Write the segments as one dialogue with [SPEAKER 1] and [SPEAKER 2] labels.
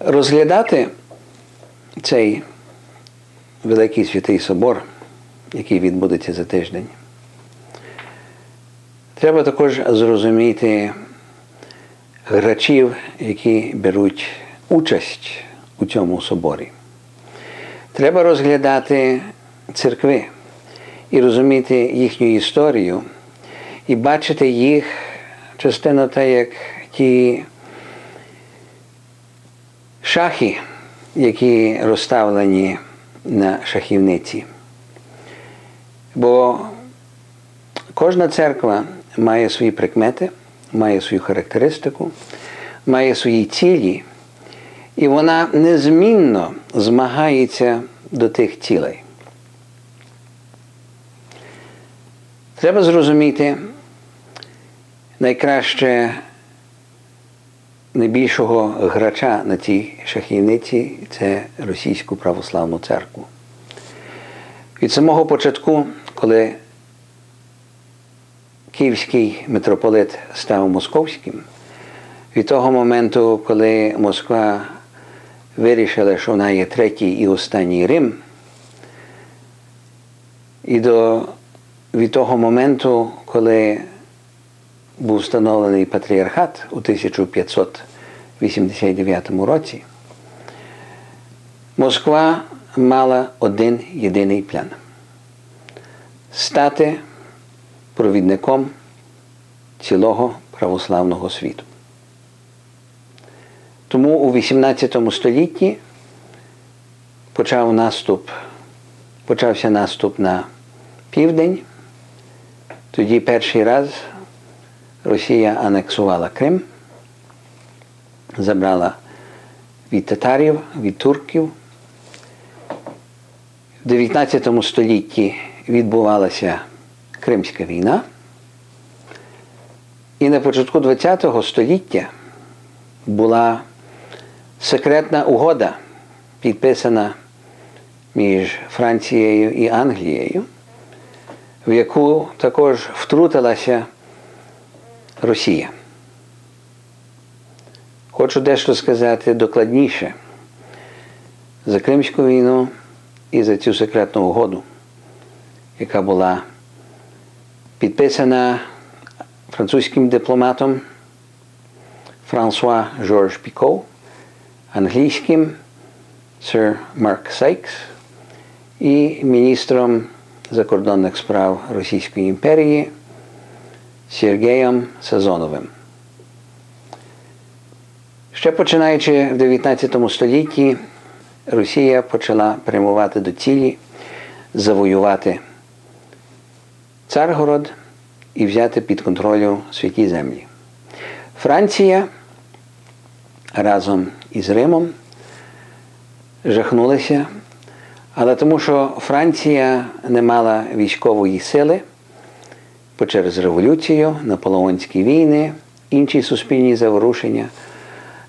[SPEAKER 1] Розглядати цей Великий Святий Собор, який відбудеться за тиждень, треба також зрозуміти грачів, які беруть участь у цьому соборі. Треба розглядати церкви і розуміти їхню історію, і бачити їх частину так, як ті шахи, які розставлені на шахівниці. Бо кожна церква має свої прикмети, має свою характеристику, має свої цілі, і вона незмінно змагається до тих цілей. Треба зрозуміти найкраще найбільшого грача на цій шахівниці це Російську православну церкву. Від самого початку, коли Київський митрополит став московським, від того моменту, коли Москва вирішила, що вона є третій і останній Рим, і до, від того моменту, коли був встановлений патріархат у 1589 році, Москва мала один єдиний план стати провідником цілого православного світу. Тому у 18 столітті почав наступ, почався наступ на південь. Тоді перший раз Росія анексувала Крим, забрала від татарів, від турків. В 19 столітті відбувалася Кримська війна. І на початку ХХ століття була секретна угода, підписана між Францією і Англією, в яку також втрутилася Росія. Хочу дещо сказати докладніше за Кримську війну і за цю секретну угоду, яка була підписана французьким дипломатом Франсуа Жорж Піко, англійським сер Марк Сайкс і міністром закордонних справ Російської імперії Сергієм Сазоновим. Ще починаючи в 19 столітті, Росія почала прямувати до цілі завоювати Царгород і взяти під контролю святі землі. Франція разом із Римом жахнулася, але тому що Франція не мала військової сили, через революцію, наполеонські війни, інші суспільні заворушення,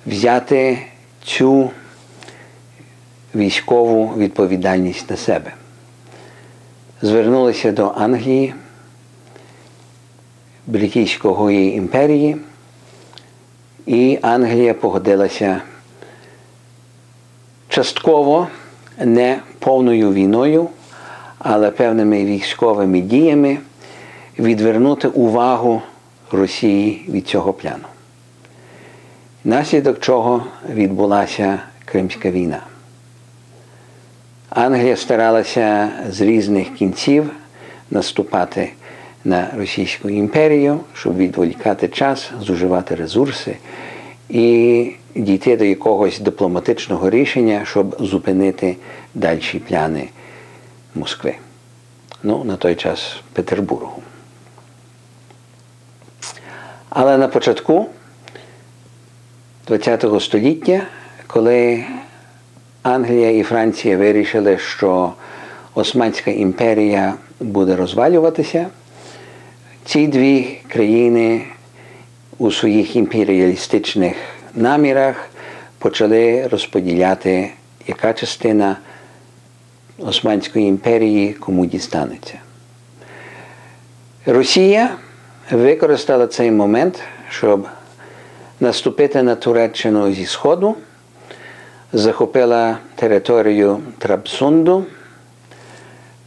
[SPEAKER 1] взяти цю військову відповідальність на себе. Звернулися до Англії, Бритійської імперії, і Англія погодилася частково не повною війною, але певними військовими діями відвернути увагу Росії від цього плану. Наслідок чого відбулася Кримська війна. Англія старалася з різних кінців наступати на Російську імперію, щоб відволікати час, зуживати ресурси і дійти до якогось дипломатичного рішення, щоб зупинити дальші пляни Москви. Ну, на той час Петербургу. Але на початку ХХ століття, коли Англія і Франція вирішили, що Османська імперія буде розвалюватися, ці дві країни у своїх імперіалістичних намірах почали розподіляти, яка частина Османської імперії кому дістанеться. Росія використала цей момент, щоб наступити на Туреччину зі Сходу, захопила територію Трабсунду,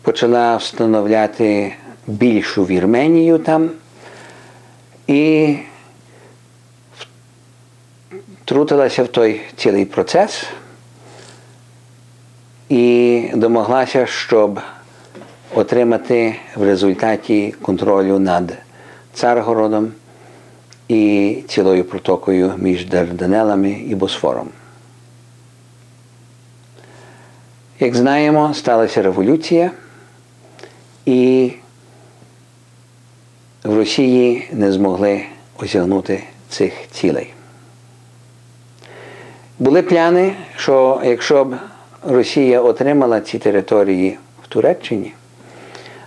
[SPEAKER 1] почала встановляти більшу Вірменію там. І втрутилася в той цілий процес. І домоглася, щоб отримати в результаті контролю над Царгородом і цілою протокою між Дарданелами і Босфором. Як знаємо, сталася революція, і в Росії не змогли осягнути цих цілей. Були пляни, що якщо б Росія отримала ці території в Туреччині,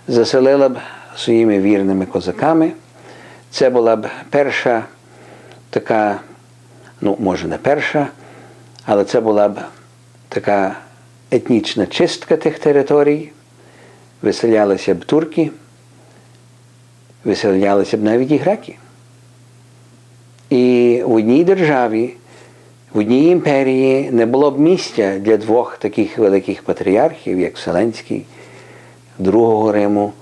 [SPEAKER 1] заселила б своїми вірними козаками, це була б перша така, ну, може, не перша, але це була б така етнічна чистка тих територій, виселялися б турки, виселялися б навіть і греки. І в одній державі, в одній імперії не було б місця для двох таких великих патріархів, як Вселенський, Другого Риму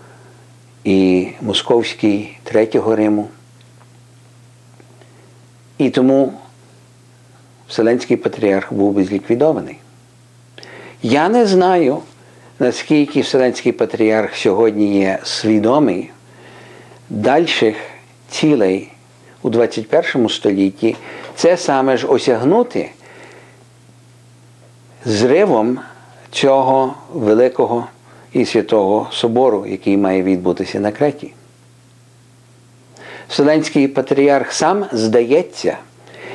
[SPEAKER 1] і Московський Третього Риму. І тому Вселенський патріарх був би зліквідований. Я не знаю, наскільки Вселенський патріарх сьогодні є свідомий дальших цілей у 21 столітті, це саме ж осягнути зривом цього великого і святого собору, який має відбутися на Креті. Вселенський патріарх сам здається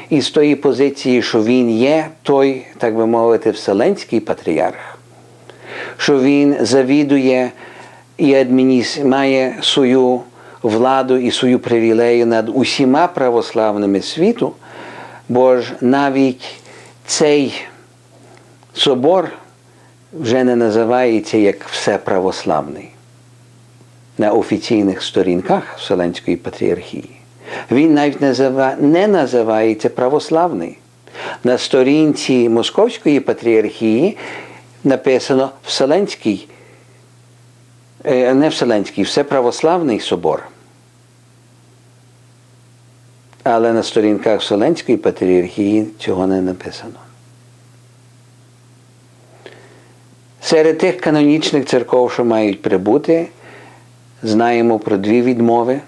[SPEAKER 1] із тої позиції, що він є той, так би мовити, вселенський патріарх, що він завідує і адмініс... має свою владу і свою привілею над усіма православними світу, бо ж навіть цей собор вже не називається як всеправославний на офіційних сторінках Вселенської патріархії. Він навіть не називається православний. На сторінці Московської патріархії написано Вселенський, е, не Вселенський, Всеправославний собор. Але на сторінках Вселенської патріархії цього не написано. Серед тих канонічних церков, що мають прибути, знаємо про дві відмови.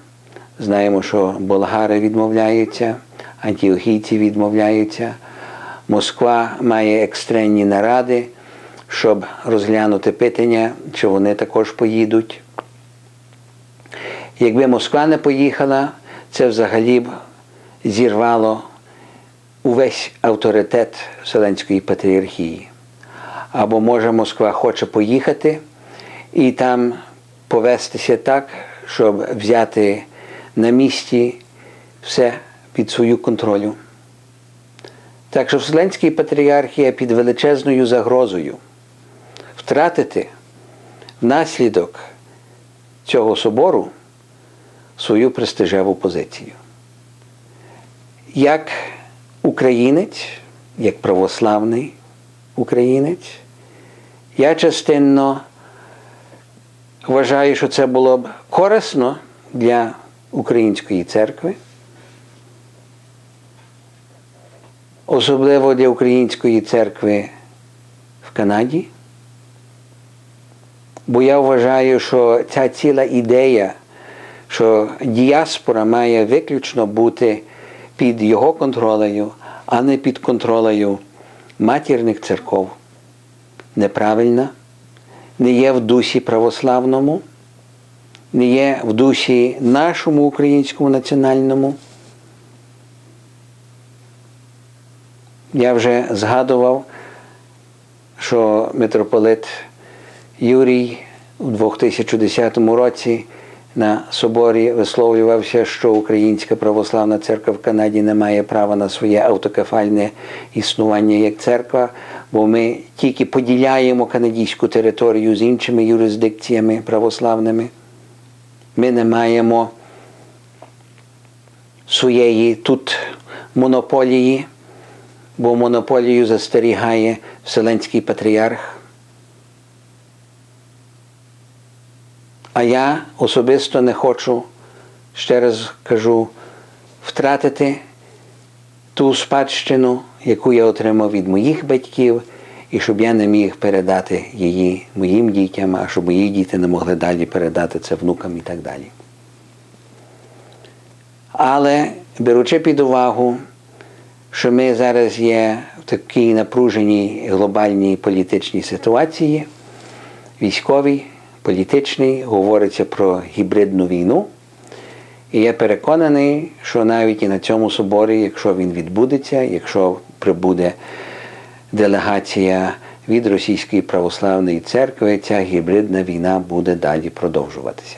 [SPEAKER 1] Знаємо, що болгари відмовляються, антіохійці відмовляються. Москва має екстренні наради, щоб розглянути питання, чи вони також поїдуть. Якби Москва не поїхала, це взагалі б зірвало увесь авторитет Вселенської патріархії. Або може Москва хоче поїхати і там повестися так, щоб взяти на місці все під свою контролю. Так що Вселенський патріархія під величезною загрозою втратити внаслідок цього собору свою престижеву позицію. Як українець, як православний українець, я частинно вважаю, що це було б корисно для Української церкви, особливо для Української церкви в Канаді. Бо я вважаю, що ця ціла ідея, що діаспора має виключно бути під його контролею, а не під контролею матірних церков, неправильна, не є в дусі православному. Не є в душі нашому українському національному. Я вже згадував, що митрополит Юрій у 2010 році на соборі висловлювався, що Українська православна церква в Канаді не має права на своє автокефальне існування як церква, бо ми тільки поділяємо канадійську територію з іншими юрисдикціями православними ми не маємо своєї тут монополії бо монополію застерігає Вселенський патріарх. А я особисто не хочу, ще раз кажу, втратити ту спадщину, яку я отримав від моїх батьків, і щоб я не міг передати її моїм дітям, а щоб мої діти не могли далі передати це внукам і так далі. Але беручи під увагу, що ми зараз є в такій напруженій глобальній політичній ситуації, військовій, політичній, говориться про гібридну війну. І я переконаний, що навіть і на цьому соборі, якщо він відбудеться, якщо прибуде делегація від Російської православної церкви, ця гібридна війна буде далі продовжуватися.